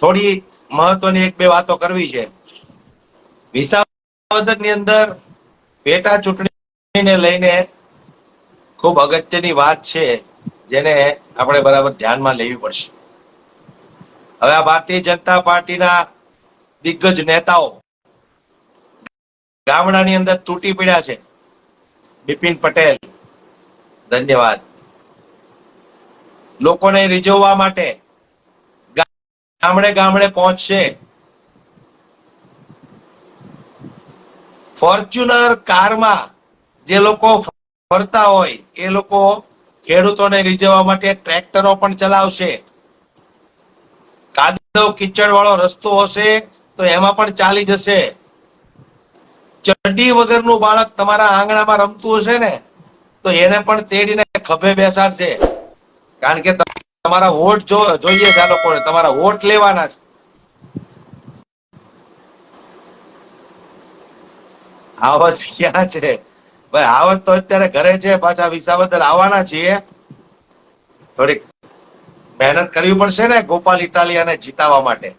થોડી મહત્વની એક બે વાતો કરવી છે. વિસાવદરની અંદર પેટા ચૂંટણીને લઈને ખૂબ અગત્યની વાત છે, જેને આપણે બરાબર ધ્યાનમાં લેવી પડશે. હવે આ ભારતીય જનતા પાર્ટીના દિગ્ગજ નેતાઓ ગામડાની અંદર તૂટી પડ્યા છે. બિપિન પટેલ, ધન્યવાદ. લોકોને રીઝવવા માટે ગામડે ગામડે પહોંચશે. ફોર્ચ્યુનર કારમાં જે લોકો ફરતા હોય, એ લોકો ખેડૂતોને રીઝવવા માટે ટ્રેક્ટરો પણ ચલાવશે. કાદવ કીચડ વાળો રસ્તો હશે તો એમાં પણ ચાલી જશે. ચડ્ડી વગરનું બાળક તમારા આંગણામાં રમતું હશે ને, તો એને પણ તેડીને ખભે બેસાડશે. કારણ કે તમારા વોટ જો જોઈએ છે આ લોકોને, તમારા વોટ લેવાના છે. આવત ક્યાં છે? ભાઈ આવત તો અત્યારે ઘરે છે, પાછા વિસાવદર આવવાના છીએ. થોડીક મહેનત કરવી પડશે ને ગોપાલ ઇટાલિયાને જીતાવા માટે.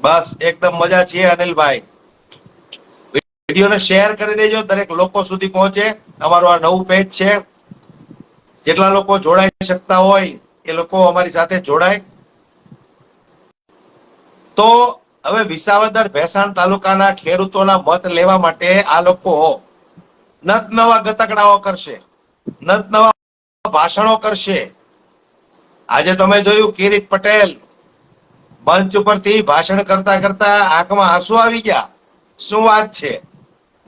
બસ, એકદમ મજા છીએ, અનિલભાઈ. વિડીયોને શેર કરી દેજો, દરેક લોકો સુધી પહોંચે. અમારું આ નવું પેજ છે. જેટલા લોકો જોડાઈ શકતા હોય એ લોકો અમારી સાથે જોડાય. તો હવે વિસાવદર ભેસાણ તાલુકાના ખેડૂતોના મત લેવા માટે આ લોકો નત નવા ગતકડાઓ કરશે, નત નવા ભાષણો કરશે. આજે તમે જોયું કિરીટ પટેલ મંચ ઉપરથી ભાષણ કરતા કરતા આંખમાં આંસુ આવી ગયા. શું વાત છે?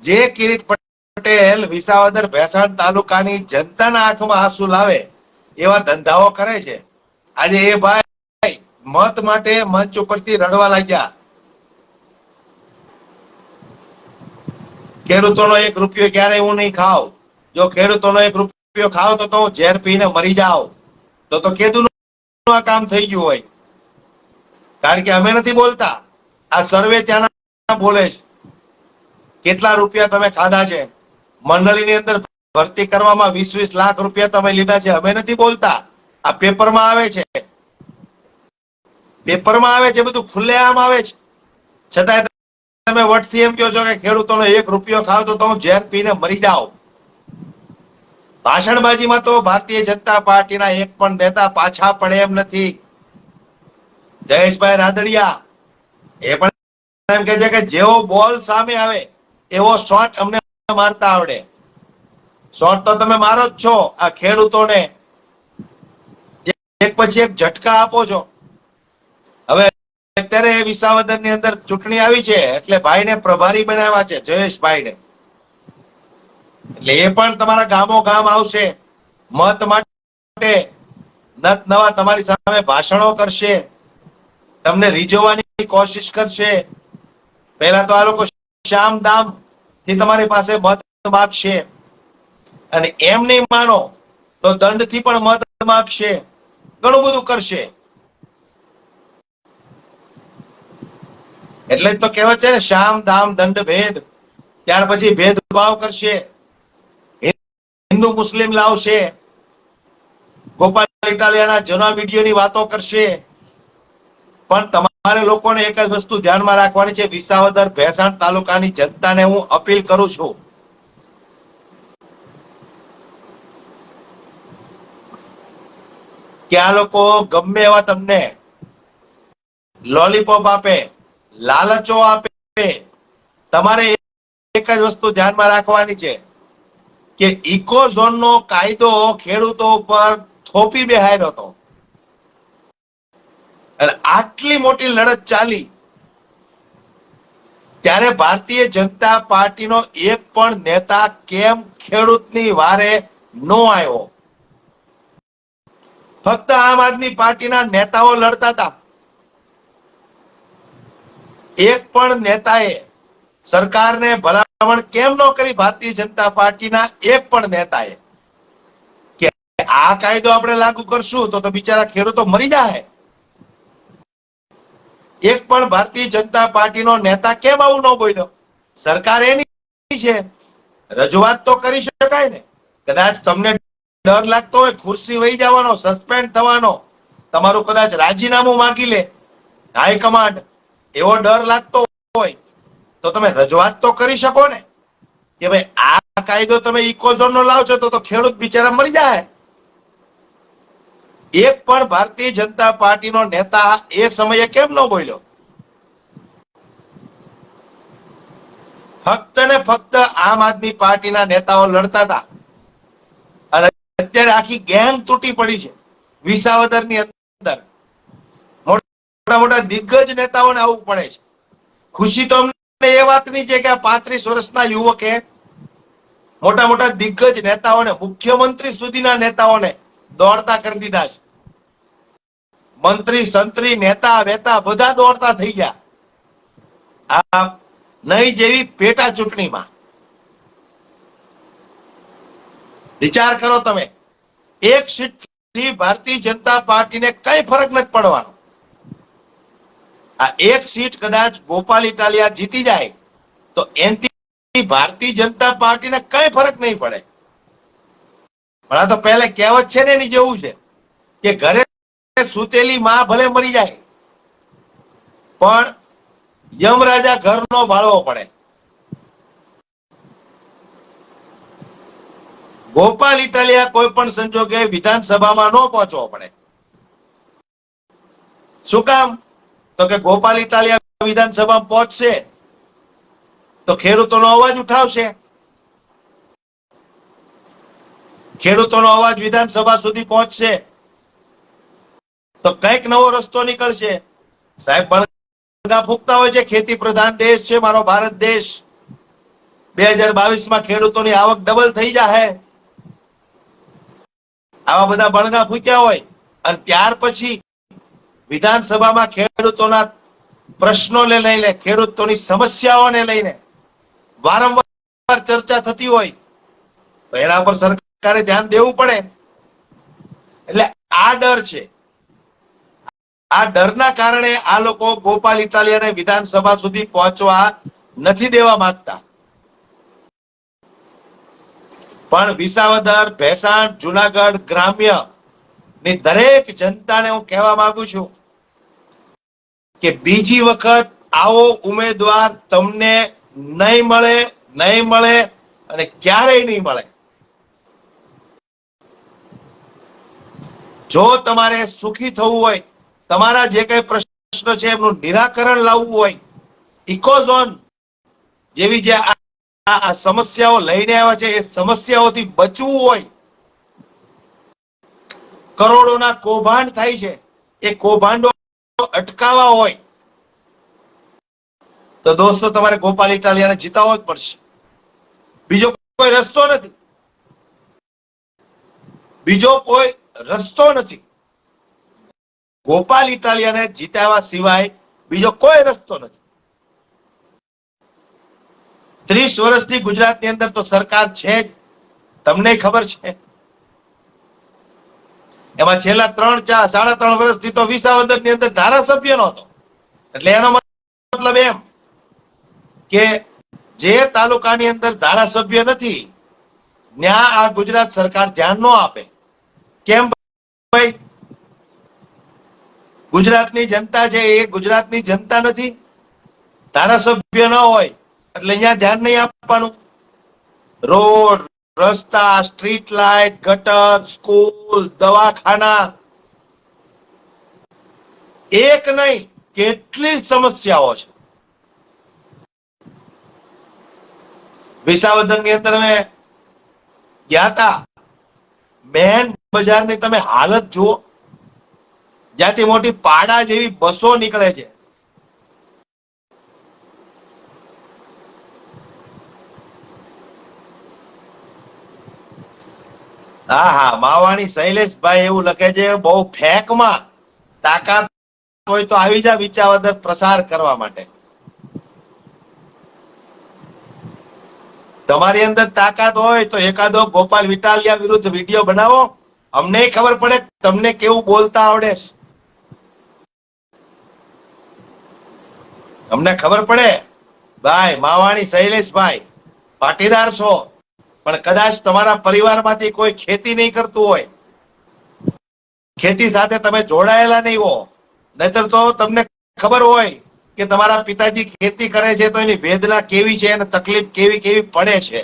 જે કિરીટ પટેલ વિસાવદર ભેસાણ તાલુકાની જનતાના આંખમાં આંસુ લાવે, એવા ધંધાઓ કરે છે. આજે એ ભાઈ મત માટે મંચ ઉપરથી રડવા લાગ્યા. ખેડૂતોનો એક રૂપિયો ક્યારે હું નહીં ખાવ. જો ખેડૂતોનો એક રૂપિયો ખાવ તો તો હું ઝેર પીને મરી જાવ તો તો કેદું આ કામ થઈ ગયું હોય. કારણ કે અમે નથી બોલતા. આ સર્વે ત્યાંના બોલે છે. કેટલા રૂપિયા તમે ખાધા છે? મંડળીની અંદર ભરતી કરવામાં વીસ વીસ લાખ રૂપિયા તમે લીધા છે. અમે નથી બોલતા. આ પેપરમાં આવે છે. પેપરમાં આવે છે, બધું ખુલ્લેઆમ આવે છે. છતાંય તમે વટથી એમ કહો છો કે ખેડૂતોનો એક રૂપિયો ખાવ તો હું ઝેર પીને મરી જાઓ. ભાષણબાજીમાં તો ભારતીય જનતા પાર્ટીના એક પણ નેતા પાછા પડે એમ નથી. જયેશભાઈ રાદડિયા એ પણ એમ કે છે કે જેવો બોલ સામે આવે, એવો શોટ અમને મારતા આવડે. શોટ તો તમે મારો જ છો, આ ખેડૂતોને. એક પછી એક ઝટકા આપો છો. હવે અત્યારે વિસાવદરની અંદર ચૂંટણી આવી છે, એટલે ભાઈને પ્રભારી બનાવ્યા છે, જયેશભાઈને. એટલે એ પણ તમારા ગામો ગામ આવશે. મત માટે નત નવા તમારી સામે ભાષણો કરશે. તમને રીઝવવાની કોશિશ કરશે. પહેલા તો આ લોકો શામ દામ થી તમારી પાસે મત માગશે અને એમ નહીં માનો તો દંડથી પણ મત માગશે ઘણું બધું કરશે. એટલે જ તો કહેવત છે ને, શામ, દામ, દંડ, ભેદ. ત્યાર પછી ભેદભાવ કરશે. હિન્દુ, મુસ્લિમ લાવશે. ગોપાલ ઇટાલિયાના જૂના વિડીયોની વાતો કરશે. પણ તમારે લોકોને એક જ વસ્તુ ધ્યાનમાં રાખવાની છે, વિસાવદર ભેસાણ તાલુકાની જનતાને હું અપીલ કરું છું. કે આ લોકો ગમે એવા તમને લોલીપોપ આપે, લાલચો આપે, તમારે એક જ વસ્તુ ધ્યાનમાં રાખવાની છે કે ઇકો ઝોન નો કાયદો ખેડૂતો ઉપર થોપી બેહાર્યો હતો. અને આટલી મોટી લડત ચાલી, ત્યારે ભારતીય જનતા પાર્ટીનો એક પણ નેતા કેમ ખેડૂતની વારે નો આવ્યો? ફક્ત આમ આદમી પાર્ટીના નેતાઓ લડતા હતા. એક પણ નેતાએ સરકારને ભલામણ કેમ ન કરી ભારતીય જનતા પાર્ટીના એક પણ નેતાએ? કે આ કાયદો આપણે લાગુ કરશું તો તો બિચારા ખેડૂતો મરી જાય એક પણ ભારતીય જનતા પાર્ટીનો નેતા કેમ આવું ન બોલ્યો? સરકાર એની છે. રજૂઆત તો કરી શકાય ને. કદાચ તમને ડર લાગતો હોય, ખુરશી વહી જવાનો સસ્પેન્ડ થવાનો, તમારું કદાચ રાજીનામું માગી લે હાઈકમાન્ડ એવો ડર લાગતો હોય, તો તમે રજૂઆત તો કરી શકો ને. કે ભાઈ, આ કાયદો તમે ઇકોઝોન નો લાવ તો તો ખેડૂત બિચારા મરી જાય. એક પણ ભારતીય જનતા પાર્ટીનો નેતા એ સમયે કેમ ન બોલ્યો? ફક્ત ને ફક્ત આમ આદમી પાર્ટીના નેતાઓ લડતા હતા. અને અત્યારે આખી ગેંગ તૂટી પડી છે, વિસાવદરની અંદર. મોટા મોટા દિગ્ગજ નેતાઓને આવવું પડે છે. ખુશી તો અમને એ વાતની છે કે આ પાંત્રીસ વર્ષના યુવકે મોટા મોટા દિગ્ગજ નેતાઓને, મુખ્યમંત્રી સુધીના નેતાઓને દોડતા કરી દીધા છે. મંત્રી, સંત્રી, નેતા, વેતા બધા દોડતા થઈ ગયા. આ નહીં જેવી પેટા ચૂંટણીમાં. વિચાર કરો તમે, એક સીટથી ભારતીય જનતા પાર્ટીને કઈ ફરક નથી પડવાનો. આ એક સીટ કદાચ ગોપાલ ઇટાલિયા જીતી જાય, તો એનથી ભારતીય જનતા પાર્ટીને કઈ ફરક નહીં પડે. પણ આ તો પહેલે કહેવત છે ને એની જેવું છે કે ઘરે સૂતેલી માં ભલે મરી જાય, પણ યમરાજા ઘરનો ભાળવો પડે. ગોપાલ ઇટાલિયા કોઈ પણ સંજોગે વિધાનસભામાં ન પહોંચવો પડે. શું કામ? તો કે ગોપાલ ઇટાલિયા વિધાનસભામાં પહોંચશે, તો ખેડૂતોનો અવાજ ઉઠાવશે. ખેડૂતોનો અવાજ વિધાનસભા સુધી પહોંચશે. તો કંઈક નવો રસ્તો નીકળશે. સાહેબ બળગા ફૂકતા હોય છે, ખેતી પ્રધાન દેશ છે, મારો ભારત દેશ. બે હજાર બાવીસમાં ખેડૂતોની આવક ડબલ થઈ જાહે. આવા બધા બળગા ફૂક્યા હોય. અને ત્યાર પછી વિધાનસભામાં ખેડૂતોના પ્રશ્નોને લઈને, ખેડૂતોની સમસ્યાઓને લઈને વારંવાર ચર્ચા થતી હોય. તો એના પર સરકારે ધ્યાન દેવું પડે. એટલે આ ડર છે. આ ડરના કારણે આ લોકો ગોપાલ ઇટાલિયાને વિધાનસભા સુધી પહોંચવા નથી દેવા માંગતા. પણ વિસાવદર, ભેસાણ, જુનાગઢ ગ્રામ્યની દરેક જનતાને હું કહેવા માંગુ છું કે બીજી વખત આવો ઉમેદવાર તમને નહીં મળે નહીં મળે અને ક્યારેય નહીં મળે. જો તમારે સુખી થવું હોય, તમારા જે કઈ પ્રશ્ન છે એમનું નિરાકરણ લાવવું હોય, ઇકોઝોન જેવી જે આ સમસ્યાઓ લઈને આવ્યા છે, એ સમસ્યાઓથી બચવું હોય, કરોડોના કૌભાંડ થાય છે, એ કૌભાંડો અટકાવવા હોય, તો દોસ્તો તમારે ગોપાલ ઇટાલિયાને જીતાવો જ પડશે. બીજો કોઈ રસ્તો નથી. બીજો કોઈ રસ્તો નથી. ગોપાલ ઇટાલિયાને જીતાવા સિવાય બીજો કોઈ રસ્તો નથી. ત્રીસ વર્ષથી ગુજરાતની અંદર તો સરકાર છે જ. તમને ખબર છે? એમાં છેલ્લા ત્રણ ચાર, સાડા ત્રણ વર્ષથી તો વિસાવદરની અંદર ધારાસભ્ય નહોતો. એટલે એનો મતલબ એમ કે જે તાલુકાની અંદર ધારાસભ્ય નથી, ત્યાં આ ગુજરાત સરકાર ધ્યાન ન આપે. કેમ ભાઈ? ગુજરાતની જનતા છે એ ગુજરાતની જનતા નથી. ધારાસભ્ય ન હોય, એટલે અહીંયા ધ્યાન નહીં આપવાનું. રોડ, રસ્તા, સ્ટ્રીટ લાઇટ, ગટર, સ્કૂલ, દવાખાના. એક નહીં, કેટલી સમસ્યાઓ છે. વિસાવદનની અંદર અમે ગયા હતા. મેન બજારની તમે હાલત જુઓ. જ્યાંથી મોટી પાડા જેવી બસો નીકળે છે. હા હા, માવાણી શૈલેષભાઈ એવું લખે છે, બહુ ફેંકમાં તાકાત હોય તો આવી જા વિચાવદર પ્રસાર કરવા માટે. તમારી અંદર તાકાત હોય તો એકાદો ગોપાલ વિટાલિયા વિરુદ્ધ વીડિયો બનાવો. અમને ખબર પડે તમને કેવું બોલતા આવડે. અમને ખબર પડે, ભાઈ, માવાણી શૈલેષભાઈ, પાટીદાર છો, પણ કદાચ તમારા પરિવારમાંથી કોઈ ખેતી નહીં કરતું હોય. ખેતી સાથે તમે જોડાયેલા નહીં હો. નહીતર તો તમને ખબર હોય કે તમારા પિતાજી ખેતી કરે છે તો એની વેદના કેવી છે અને તકલીફ કેવી કેવી પડે છે?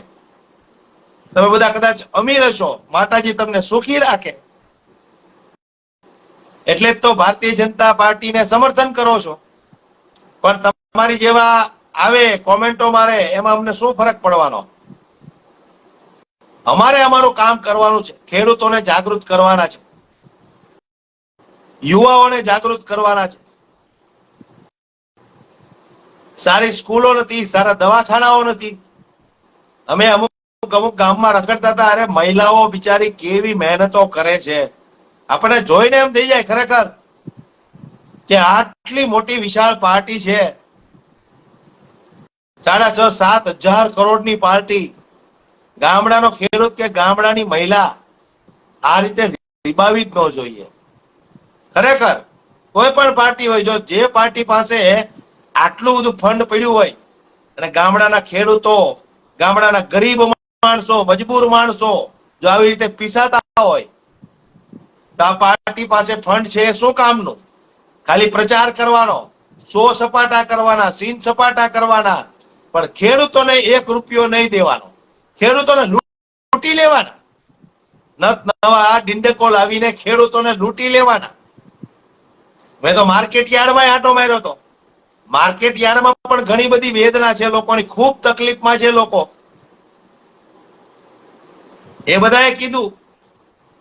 તમે બધા કદાચ અમીર હશો, માતાજી તમને સુખી રાખે. એટલે જ તો ભારતીય જનતા પાર્ટીને સમર્થન કરો છો. પણ તમારી જેવા આવે કોમેન્ટો મારે, એમાં અમને શું ફરક પડવાનો? અમારે અમારું કામ કરવાનું છે, ખેડૂતોને જાગૃત કરવાના છે. યુવાઓને જાગૃત કરવાના છે. સારી સ્કૂલો નથી, સારા દવાખાનાઓ નથી. અમે અમુક અમુક ગામમાં રખડતા હતા, અરે મહિલાઓ બિચારી કેવી મહેનતો કરે છે. આપણે જોઈને એમ થઈ જાય ખરેખર કે આટલી મોટી વિશાળ પાર્ટી છે. સાડા છ, સાત હજાર કરોડની પાર્ટી. ગામડાનો ખેડૂત કે ગામડાની મહિલા આ રીતે રીબાવી જ ન જોઈએ. ખરેખર કોઈ પણ પાર્ટી હોય, જો જે પાર્ટી પાસે આટલું બધું ફંડ પડ્યું હોય, અને ગામડાના ખેડૂતો, ગામડાના ગરીબ માણસો, મજબૂર માણસો જો આવી રીતે પીસાતા હોય, તો આ પાર્ટી પાસે ફંડ છે શું કામનું? ખાલી પ્રચાર કરવાનો, સો સપાટા કરવાના, સીન સપાટા કરવાના, પણ ખેડૂતોને એક રૂપિયો નહીં દેવાનો. ખેડૂતોને લૂંટી લેવાના. નત નવા ડિંડકો લાવીને ખેડૂતોને લૂંટી લેવાના. મેં તો માર્કેટ યાર્ડમાં આટો માર્યો હતો માર્કેટ યાર્ડમાં પણ ઘણી બધી વેદના છે, લોકોની ખૂબ તકલીફમાં છે લોકો. એ બધાએ કીધું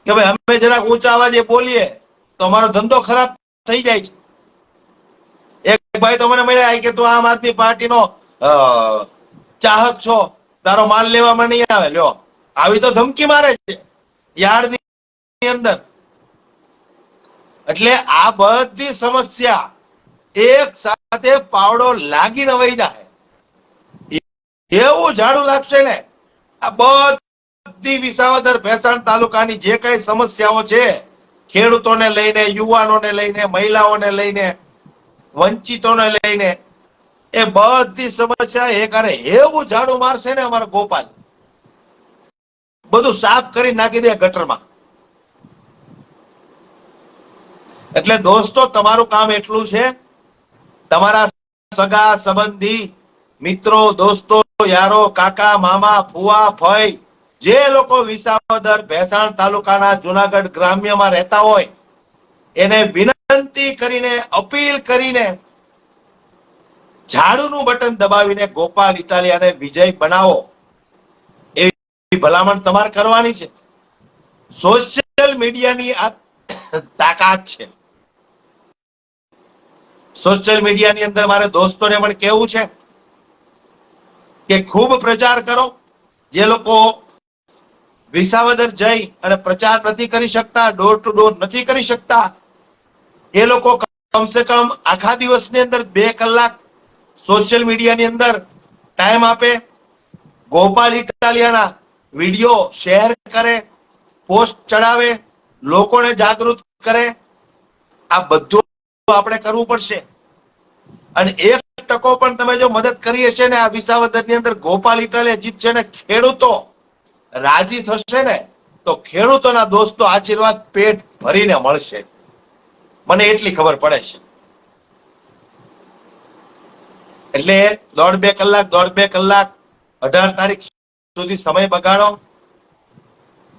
કે ભાઈ, અમે જરાક ઊંચા અવાજે બોલીએ તો અમારો ધંધો ખરાબ થઈ જાય છે. એક ભાઈ તો મને મળ્યા, કે તું આમ આદમી પાર્ટીનો ચાહક છો, તારો માલ લેવામાં નહીં આવે. લ્યો, આવી તો ધમકી મારે છે. યાર્ડની અંદર. એટલે આ બધી સમસ્યા એક સાથે પાવડો લાગીને વહી જાય એવું ઝાડુ લાગશે ને, આ બધી વિસાવદર ભેસાણ તાલુકાની જે કઈ સમસ્યાઓ છે, ખેડૂતોને લઈને, યુવાનોને લઈને, મહિલાઓને લઈને, વંચિતોને લઈને, એ બધી સમસ્યા એક અરે એવું ઝાડુ મારશે ને અમારો ગોપાલ. બધું સાફ કરી નાખી દે ગટરમાં. એટલે દોસ્તો, તમારું કામ એટલું છે તમારા સગા સંબંધી, મિત્રો, દોસ્તો, યારો, કાકા, મામા ફુવા ફઈ જે લોકો વિસાવદર ભેસાણ તાલુકાના જુનાગઢ ગ્રામ્યમાં રહેતા હોય, એને વિનંતી કરીને, અપીલ કરીને, ઝાડુનું બટન દબાવીને ગોપાલ ઇટાલિયાને વિજય બનાવો. એવી ભલામણ તમારે કરવાની છે. સોશિયલ મીડિયાની આ તાકાત છે. સોશિયલ મીડિયાની અંદર મારે દોસ્તોને પણ કેવું છે કે ખૂબ પ્રચાર કરો. જે લોકો વિસાવદર જઈ અને પ્રચાર નથી કરી શકતા ડોર ટુ ડોર નથી કરી શકતા, એ લોકો કમસે કમ આખા દિવસની અંદર બે કલાક સોશિયલ મીડિયાની અંદર ટાઈમ આપે, ગોપાલ ઇટાલિયાના વીડિયો શેર કરે પોસ્ટ ચડાવે, લોકોને જાગૃત કરે. આ બધું આપણે કરવું પડશે. અને એક ટકો પણ તમે જો મદદ કરીએ હશે ને, આ વિસાવદરની અંદર ગોપાલ ઇટાલિયા જીતશે ને, ખેડૂતો રાજી થશે ને, તો ખેડૂતોના દોસ્તો આશીર્વાદ પેટ ભરીને મળશે. મને એટલી ખબર પડે છે. એટલે દોઢ બે કલાક, દોઢ બે કલાક, અઢાર તારીખ સુધી સમય બગાડો.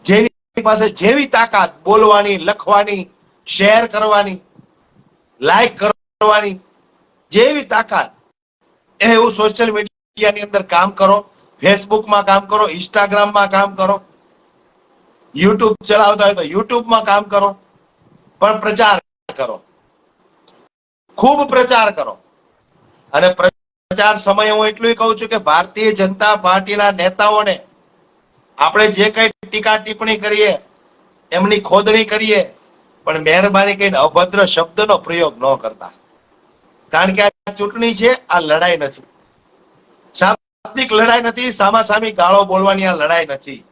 જેની પાસે જેવી તાકાત બોલવાની, લખવાની, શેર કરવાની લાઈક કરવાની જેવી તાકાત. એવું સોશિયલ મીડિયાની અંદર કામ કરો ફેસબુકમાં કામ કરો ઇન્સ્ટાગ્રામમાં કામ કરો યુટ્યુબ ચલાવતા હોય તો યુટ્યુબમાં કામ કરો, પણ પ્રચાર કરો. ખૂબ પ્રચાર કરો. અને પ્રચાર સમયે હું એટલું કહું છું કે ભારતીય જનતા પાર્ટીના નેતાઓને આપણે જે કઈ ટીકા ટિપ્પણી કરીએ, એમની ખોદણી કરીએ પણ મહેરબાની કરીને અભદ્ર શબ્દનો પ્રયોગ ન કરતા. કારણ કે આ ચૂંટણી છે, આ લડાઈ નથી. શાબ્દિક લડાઈ નથી, સામાસામી ગાળો બોલવાની આ લડાઈ નથી.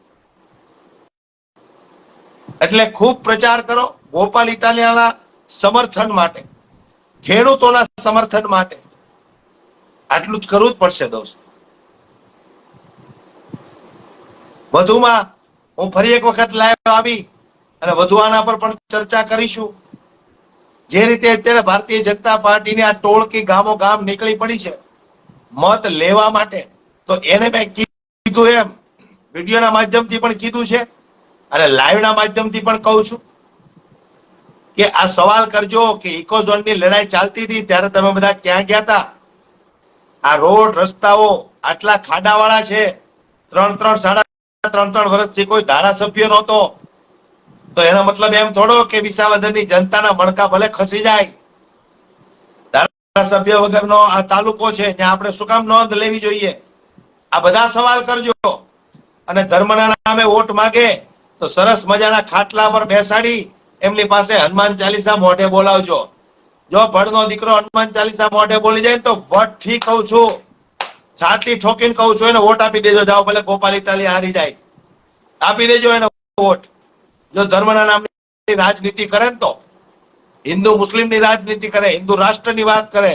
એટલે ખૂબ પ્રચાર કરો ગોપાલ ઇટાલિયાના સમર્થન માટે, ખેડૂતોના સમર્થન માટે. આટલું જ કરવું જ પડશે દોસ્ત. વધુમાં હું ફરી એક વખત લાઈવ આવી. અને વધુ આના પર પણ ચર્ચા કરીશું. જે રીતે અત્યારે ભારતીય જનતા પાર્ટીની આ ટોળકી ગામો ગામ નીકળી પડી છે, મત લેવા માટે, તો એને મેં કીધું એમ, વિડીયોના માધ્યમથી પણ કીધું છે, અને લાઈવના માધ્યમથી પણ કહું છું, કે આ સવાલ કરજો કે ઇકોઝોનની લડાઈ ચાલતી હતી, ત્યારે તમે બધા ક્યાં ગયા હતા? આ રોડ, રસ્તાઓ આટલા ખાડાવાળા છે, ત્રણ ત્રણ સાડા ત્રણ ત્રણ વર્ષથી કોઈ ધારાસભ્ય નહોતો તો એનો મતલબ એમ થોડો કે વિસાવદરની જનતાના મણકા ભલે ખસી જાય. ધારાસભ્ય વગરનો આ તાલુકો છે, ત્યાં આપણે શું કામ નોંધ લેવી જોઈએ? આ બધા સવાલ કરજો. અને ધર્મના નામે વોટ માગે, તો સરસ મજાના ખાટલા પર બેસાડી એમની પાસે હનુમાન ચાલીસા મોઢે બોલાવજો. જો ભણનો દીકરો હનુમાન ચાલીસા મોઢે બોલી જાય તો વટ ઠીક કહું છું. છાતી ઠોકીને કહું છું, એને વોટ આપી દેજો. જાઓ ભલે ગોપાલ ઇટાલી હારી જાય. આપી દેજો એને વોટ. જો ધર્મના નામની રાજનીતિ કરે તો, હિન્દુ મુસ્લિમની રાજનીતિ કરે, હિન્દુ રાષ્ટ્રની વાત કરે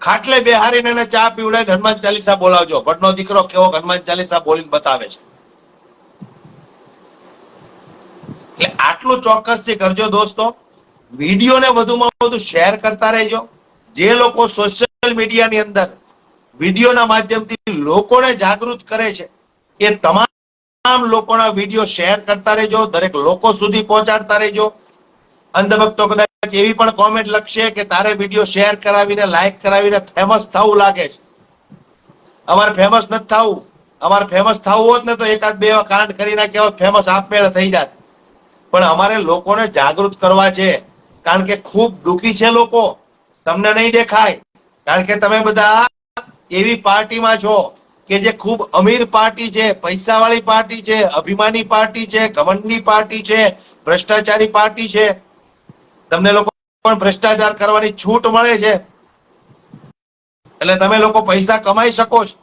ખાટલે બેહારીને એને ચા પીવડાવીને હનુમાન ચાલીસા બોલાવજો. ભટ્ટનો દીકરો કેવો હનુમાન ચાલીસા બોલીને બતાવે છે. એટલે આટલું ચોક્કસથી કરજો દોસ્તો. વિડીયોને વધુમાં વધુ શેર કરતા રહેજો. જે લોકો સોશિયલ મીડિયાની અંદર વિડીયોના માધ્યમથી લોકોને જાગૃત કરે છે, એ તમામ લોકોના વીડિયો શેર કરતા રહેજો, દરેક લોકો સુધી પહોંચાડતા રહેજો. અંધભક્તો કદાચ એવી પણ કોમેન્ટ લખશે કે તારે વીડિયો શેર કરાવીને લાઈક કરાવીને ફેમસ થવું લાગે છે. અમારે ફેમસ નથી થવું. અમારે ફેમસ થવું હોત ને તો એકાદ બે કાંડ કરી નાખ્યા હોત ફેમસ આપમેળે થઈ જાત. પણ અમારે લોકોને જાગૃત કરવા છે. કારણ કે ખૂબ દુખી છે લોકો. તમને નહીં દેખાય. કારણ કે તમે બધા એવી પાર્ટીમાં છો. કે જે ખૂબ અમીર પાર્ટી છે, પૈસાવાળી પાર્ટી છે, અભિમાની પાર્ટી છે, ઘમંડની પાર્ટી છે, ભ્રષ્ટાચારી પાર્ટી છે. તમને લોકો પણ ભ્રષ્ટાચાર કરવાની છૂટ મળે છે. એટલે તમે લોકો પૈસા કમાઈ શકો છો.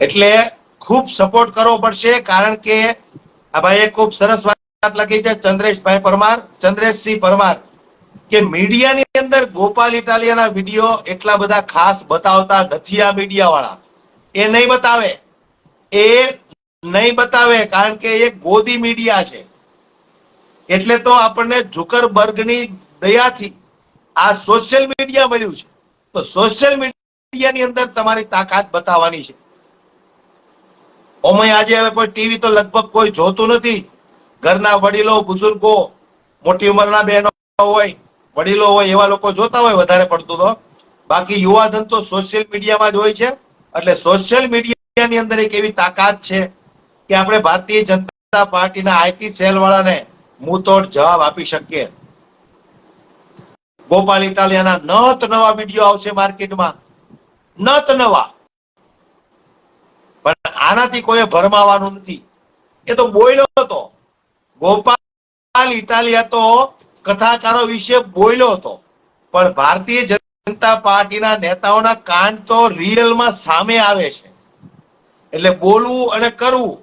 એટલે ખૂબ સપોર્ટ કરવો પડશે, કારણ કે આ ભાઈએ ખૂબ સરસ વાત લખી છે ચંદ્રેશભાઈ પરમાર, ચંદ્રેશસિંહ પરમાર. કે મીડિયાની અંદર ગોપાલ ઇટાલિયાના વીડિયો એટલા બધા ખાસ બતાવતા નથી આ મીડિયા વાળા એ નહીં બતાવે. એ નહીં બતાવે કારણ કે એ ગોદી મીડિયા છે. એટલે તો આપણને ઝુકરબર્ગની દયાથી આ સોશિયલ મીડિયા મળ્યું છે. તો સોશિયલ મીડિયાની અંદર તમારી તાકાત બતાવવાની છે. ઓમય, આજે હવે કોઈ ટીવી તો લગભગ કોઈ જોતું નથી. ઘરના વડીલો, બુઝુર્ગો, મોટી ઉંમરના બહેનો હોય. વડીલો હોય એવા લોકો જોતા હોય વધારે પડતું તો. બાકી યુવાધન તો સોશિયલ મીડિયામાં જ હોય છે. એટલે સોશિયલ મીડિયાની અંદર એક એવી તાકાત છે કે આપણે ભારતીય જનતા પાર્ટીના આઈટી સેલ વાળાને મુંતોડ જવાબ આપી શકીએ. ગોપાલ ઇટાલિયાના નત નવા વીડિયો આવશે માર્કેટમાં. નત નવા. પણ આનાથી કોઈ ભરમાવાનું નથી. એ તો બોલ્યો હતો. ગોપાલ ઇટાલિયા તો કથાકારો વિશે બોલ્યો હતો. પણ ભારતીય જનતા પાર્ટીના નેતાઓના કાંડ તો રિયલમાં સામે આવે છે. એટલે બોલવું અને કરવું,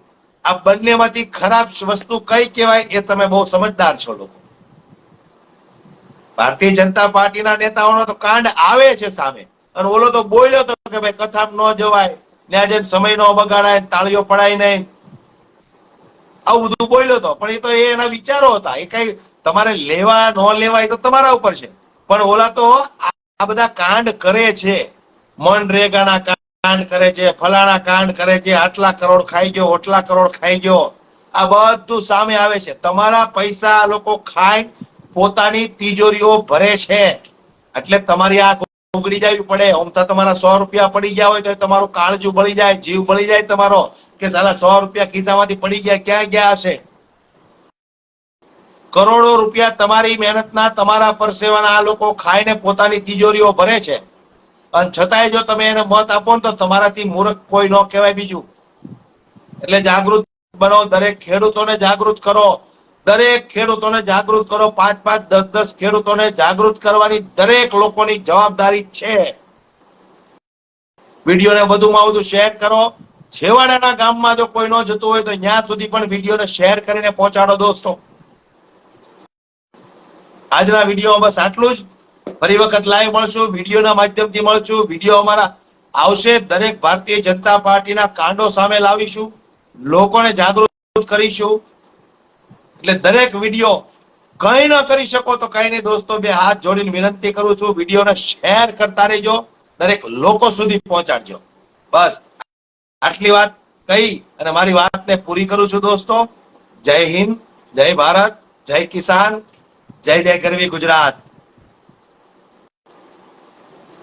આ બંનેમાંથી ખરાબ વસ્તુ કઈ કહેવાય એ તમે બહુ સમજદાર છો લોકો. ભારતીય જનતા પાર્ટીના નેતાઓનો તો કાંડ આવે છે સામે. અને ઓલો તો બોલ્યો તો કે ભાઈ કથા ન જવાય ત્યાં જઈને સમય નો બગાડાય, તાળીઓ પડાય નહીં. આવું બધું બોલ્યો તો, પણ એ તો એના વિચારો હતા. એ કઈ તમારે લેવા, ન લેવા એ તો તમારા ઉપર છે. પણ ઓલા તો આ બધા કાંડ કરે છે. મનરેગાના કાંડ કરે છે, ફલાણા કાંડ કરે છે, આટલા કરોડ ખાઈ ગયો આટલા કરોડ ખાઈ ગયો. આ બધું સામે આવે છે. તમારા પૈસા લોકો ખાઈ પોતાની તિજોરીઓ ભરે છે. એટલે તમારી આ ઉગડી જવી પડે. આમ તો તમારા સો રૂપિયા પડી ગયા હોય તો તમારું કાળજું બળી જાય, જીવ બળી જાય તમારો. કે સાલા સો રૂપિયા ખિસ્સામાંથી પડી ગયા, ક્યાં ગયા હશે? કરોડો રૂપિયા તમારી મહેનતના, તમારા પરસેવાના આ લોકો ખાઈને પોતાની તિજોરીઓ ભરે છે. અને છતાંય જો તમે એને મત આપો ને તો તમારાથી મૂર્ખ કોઈ ન કહેવાય બીજું. એટલે જાગૃત બનો, દરેક ખેડૂતોને જાગૃત કરો. દરેક ખેડૂતોને જાગૃત કરો. પાંચ પાંચ, દસ દસ ખેડૂતોને જાગૃત કરવાની દરેક લોકોની જવાબદારી છે. વિડીયોને વધુમાં વધુ શેર કરો. છેવાડાના ગામમાં જો કોઈ ન જતું હોય તો ત્યાં સુધી પણ વિડીયોને શેર કરીને પહોંચાડો દોસ્તો. આજના વિડીયોમાં બસ આટલું જ. ફરી વખત લાઈવ મળશું, વિડીયોના માધ્યમથી મળશું. વીડિયો અમારા આવશે. દરેક ભારતીય જનતા પાર્ટીના કાંડો સામે લાવીશું. લોકોને જાગૃત કરીશું. એટલે દરેક વીડિયો કઈ ન કરી શકો તો કઈ નહીં દોસ્તો. બે હાથ જોડીને વિનંતી કરું છું, વિડીયોને શેર કરતા રહેજો. દરેક લોકો સુધી પહોંચાડજો. બસ, આટલી વાત કહી અને મારી વાતને પૂરી કરું છું દોસ્તો. જય હિન્દ, જય ભારત, જય કિસાન. જય જય ગરવી ગુજરાત.